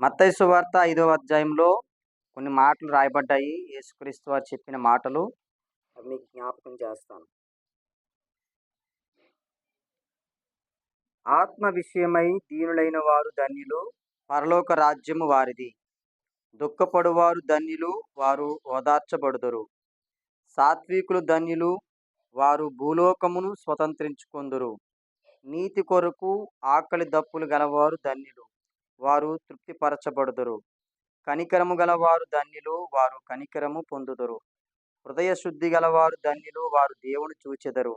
మత్తయి వార్త ఐదవ అధ్యాయంలో కొన్ని మాటలు రాయబడ్డాయి. యేసుక్రీస్తు వారు చెప్పిన మాటలు అవి మీకు జ్ఞాపకం చేస్తాను. ఆత్మ విషయమై దీనులైన వారు ధన్యులు పరలోక రాజ్యము వారిది. దుఃఖపడువారు ధన్యులు వారు ఓదార్చబడుదురు. సాత్వికులు ధన్యులు వారు భూలోకమును స్వతంత్రించుకొందురు. నీతి కొరకు ఆకలి దప్పులు గలవారు ధన్యులు. వారు తృప్తిపరచబడుదురు. కనికరము గలవారు ధన్యులు వారు కనికరము పొందుదురు. హృదయ శుద్ధి గలవారు ధన్యులు వారు దేవుని చూచెదరు.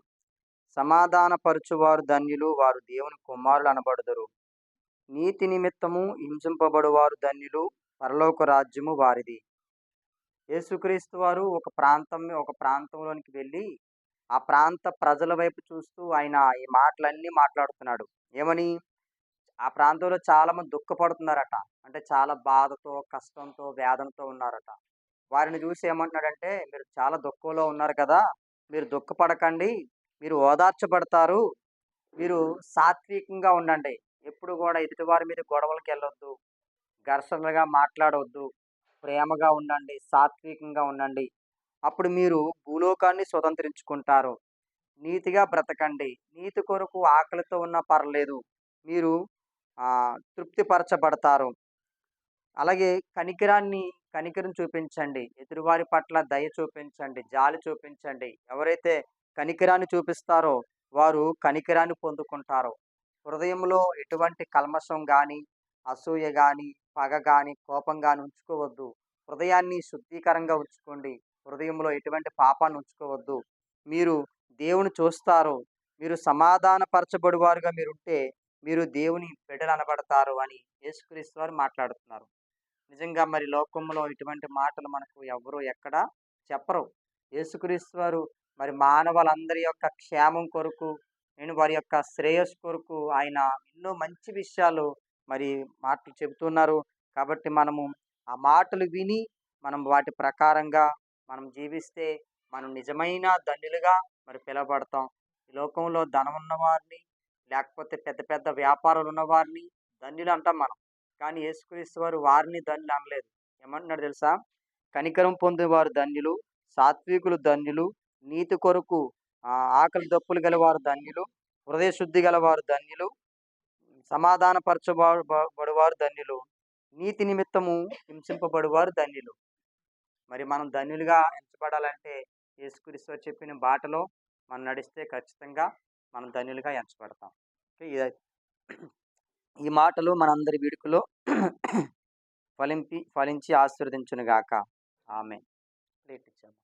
సమాధానపరచువారు ధన్యులు వారు దేవుని కుమారులు అనబడుదురు. నీతి నిమిత్తము హింసింపబడువారు ధన్యులు పరలోక రాజ్యము వారిది. యేసుక్రీస్తు వారు ఒక ప్రాంతం ఒక ప్రాంతంలోనికి వెళ్ళి ఆ ప్రాంత ప్రజల వైపు చూస్తూ ఆయన ఈ మాటలన్నీ మాట్లాడుతున్నాడు. ఏమని? ఆ ప్రాంతంలో చాలా మంది దుఃఖపడుతున్నారట. అంటే చాలా బాధతో కష్టంతో వేదనతో ఉన్నారట. వారిని చూసి ఏమంటున్నాడంటే మీరు చాలా దుఃఖంలో ఉన్నారు కదా మీరు దుఃఖపడకండి మీరు ఓదార్చబడతారు మీరు సాత్వికంగా ఉండండి. ఎప్పుడు కూడా ఎదుటివారి మీద గొడవలకు వెళ్ళొద్దు ఘర్షణలుగా మాట్లాడవద్దు ప్రేమగా ఉండండి సాత్వికంగా ఉండండి. అప్పుడు మీరు భూలోకాన్ని స్వతంత్రించుకుంటారు. నీతిగా బ్రతకండి. నీతి కొరకు ఆకలితో ఉన్నా పర్లేదు. మీరు తృప్తిపరచబడతారు. అలాగే కనికిరాన్ని కనికరం చూపించండి. ఎదురువారి పట్ల దయ చూపించండి. జాలి చూపించండి. ఎవరైతే కనికిరాన్ని చూపిస్తారో వారు కనికిరాన్ని పొందుకుంటారు. హృదయంలో ఎటువంటి కల్మషం కానీ అసూయ కానీ పగ కానీ కోపం కానీ ఉంచుకోవద్దు. హృదయాన్ని శుద్ధీకరంగా ఉంచుకోండి. హృదయంలో ఎటువంటి పాపాన్ని ఉంచుకోవద్దు. మీరు దేవుని చూస్తారు. మీరు సమాధానపరచబడివారుగా మీరుంటే మీరు దేవుని బిడ్డలు అనబడతారు అని యేసుక్రీస్తు వారు మాట్లాడుతున్నారు. నిజంగా మరి లోకంలో ఇటువంటి మాటలు మనకు ఎవరు ఎక్కడ చెప్పరు. యేసుక్రీస్తు వారు మరి మానవులందరి యొక్క క్షేమం కొరకు నేను వారి యొక్క శ్రేయస్ కొరకు ఆయన ఎన్నో మంచి విషయాలు మరి మాటలు చెబుతున్నారు. కాబట్టి మనము ఆ మాటలు విని మనం వాటి ప్రకారంగా మనం జీవిస్తే మనం నిజమైన ధన్యులుగా మరి పిలవబడతాం. ఈ లోకంలో ధనం ఉన్న వారిని లేకపోతే పెద్ద పెద్ద వ్యాపారాలు ఉన్న వారిని ధన్యులు అంటాం మనం. కానీ యేసుక్రీస్తు వారు వారిని ధన్యులు అనలేదు. ఏమంటున్నాడు తెలుసా? కనికరం పొందేవారు ధన్యులు సాత్వికులు ధన్యులు నీతి కొరకు ఆకలి దప్పులు గలవారు ధన్యులు హృదయ శుద్ధి గలవారు ధన్యులు సమాధానపరచబడువారు ధన్యులు నీతి నిమిత్తము హింసింపబడువారు ధన్యులు. మరి మనం ధన్యులుగా ఎంచబడాలంటే యేసుక్రీస్తు చెప్పిన బాటలో మనం నడిస్తే ఖచ్చితంగా మనం ధన్యులుగా ఎంచబడతాం. ఈ మాటలు మనందరి వీడుకలో ఫలింపి ఫలించి ఆశీర్వదించునుగాక. ఆమె ప్లేట్ ఇచ్చాము